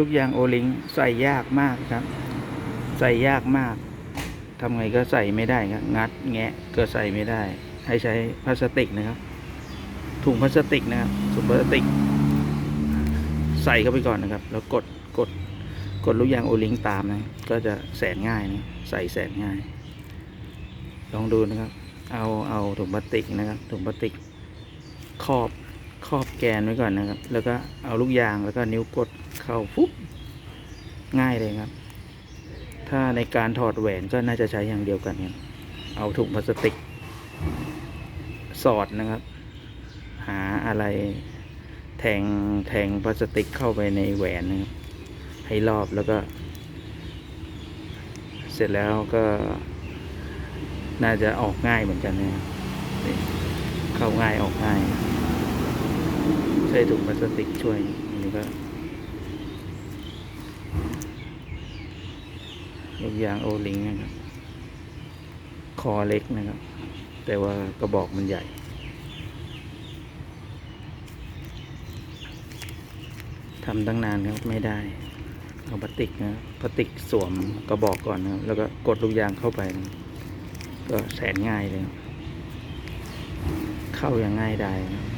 ลูกยางโอลิงใส่ยากมากครับ ใส่ยากมากทำไงก็ใส่ไม่ได้ครับงัดแงะก็ใส่ไม่ได้ ให้ใช้พลาสติกนะครับ ถุงพลาสติกนะครับถุงพลาสติก ใส่เข้าไปก่อนนะครับ แล้วกดกดกดลูกยางโอลิงตามนะก็จะแสนง่ายนะใส่แสนง่าย ลองดูนะครับ เอาเอาถุงพลาสติกนะครับถุงพลาสติกครอบ ครอบแกนไว้ก่อนนะครับ แล้วก็เอาลูกยางแล้วก็นิ้วกดเข้าปุ๊บง่ายเลยครับ ถ้าในการถอดแหวนก็น่าจะใช้อย่างเดียวกันครับเอาถุงพลาสติก สอดนะครับ หาอะไรแทงแทงพลาสติกเข้าไปในแหวนนะครับให้รอบแล้วก็ เสร็จแล้วก็น่าจะออกง่ายเหมือนกันนะครับเข้าง่ายออกง่าย ใช้ถุงพลาสติกช่วยอันนี้ก็ลูกยางโอลิงนะครับ คอเล็กนะครับ แต่ว่ากระบอกมันใหญ่ ทำตั้งนานครับไม่ได้ เอาพลาสติกนะพลาสติกสวมกระบอกก่อนนะครับแล้วก็กดลูกยางเข้าไปนะก็แสนง่ายเลย เข้าอย่างง่ายได้นะ